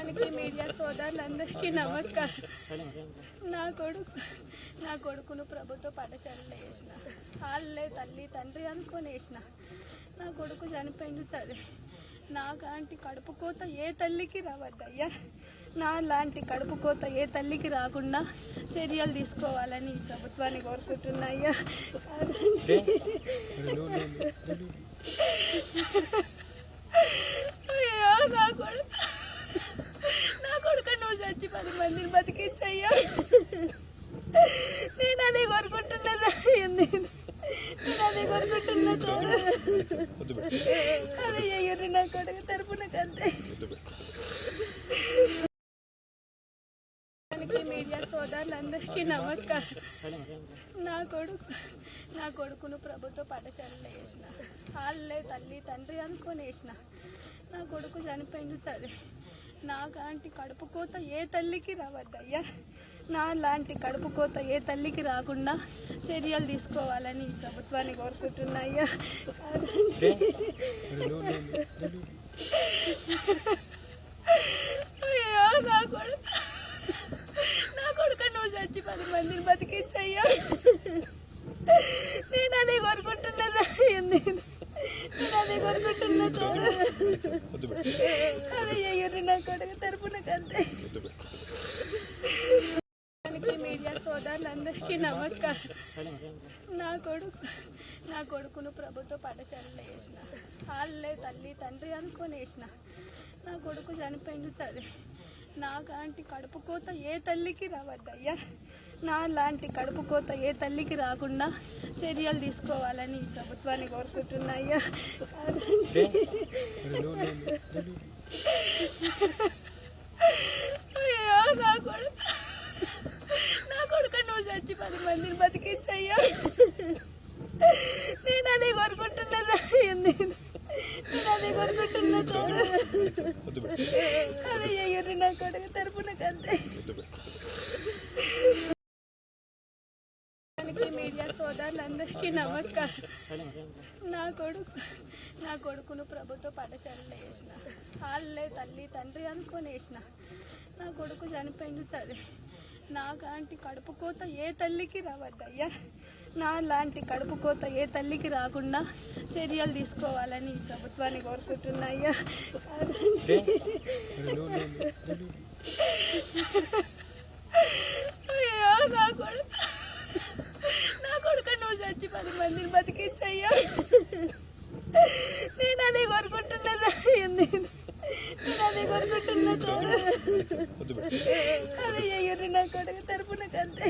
అందరికీ మీడియా సోదరులందరికీ నమస్కారం. నా కొడుకు నా కొడుకును ప్రభుత్వ పాఠశాలలో వేసిన. వాళ్ళే తల్లి తండ్రి అనుకొని వేసిన. నా కొడుకు చనిపోయింది సరే. నాలాంటి కడుపు కోత ఏ తల్లికి రావద్దయ్యా. నా లాంటి కడుపు కోత ఏ తల్లికి రాకుండా చర్యలు తీసుకోవాలని ప్రభుత్వాన్ని కోరుకుంటున్నాయ్యా అయ్యో నా కొడుకు నా వచ్చి పది మందిని బతికించయ్యా. నేను అదే కోరుకుంటున్నదా నేను అదే కోరుకుంటున్నా అదే అయ్యారు నా కొడుకు తరపున కంటే. మీడియా సోదరులందరికీ నమస్కారం. నా కొడుకు నా కొడుకును ప్రభుత్వ పాఠశాలలో వేసిన. వాళ్ళే తల్లి తండ్రి అనుకొని వేసిన. నా కొడుకు చనిపోయింది సరే. నాలాంటి కడుపు కోత ఏ తల్లికి రావద్దయ్యా. నా లాంటి కడుపు కోత ఏ తల్లికి రాకుండా చర్యలు తీసుకోవాలని ప్రభుత్వాన్ని కోరుకుంటున్నాయ్యా. అయ్యో నా కొడుకు. నా కొడుకు నువ్వు చచ్చి పది మందిని బతికించయ్యా. నేను అదే కోరుకుంటున్నదా? నేను అదే కోరుకుంటున్నా అదే నా కొడుకు తరపున కంటే మీడియా సోదరులందరికీ నమస్కారం. నా కొడుకు నా కొడుకును ప్రభుత్వ పాఠశాలలో వేసిన. వాళ్ళే తల్లి తండ్రి అనుకొని వేసిన. నా కొడుకు చనిపోయింది సరే. నాకాంటి కడుపు కోత ఏ తల్లికి రావద్దయ్యా. నా లాంటి కడుపు కోత ఏ తల్లికి రాకుండా చర్యలు తీసుకోవాలని ప్రభుత్వాన్ని కోరుకుంటున్నాయ్యా నా కొడుకు. నా కొడుకు నువ్వు చచ్చి పది మందిని బతికించయ్యా. నేను అదే కోరుకుంటున్నదా. నేను అదే కోరుకుంటున్నా అదే అయ్యారు నా కొడుకు తరపున కంటే. అందరికీ మీడియా సోదరులందరికీ నమస్కారం. నా కొడుకు నా కొడుకును ప్రభుత్వ పాఠశాలలో వేసిన. వాళ్ళే తల్లి తండ్రి అనుకొని వేసిన. నా కొడుకు చనిపోయింది సరే. నాలాంటి కడుపు కోత ఏ తల్లికి రావద్దయ్యా. నా లాంటి కడుపు కోత ఏ తల్లికి రాకుండా చర్యలు తీసుకోవాలని ప్రభుత్వాన్ని కోరుకుంటున్నాయ్యా అయ్యో నా కొడుకు నా కొడుకు నువ్వు చచ్చి పది మందిని బతికించయ్యా. నేను అదే కోరుకుంటున్నదా నేను అదే కోరుకుంటున్నా అదే అయ్యారు నా కొడుకు తరపున కంటే.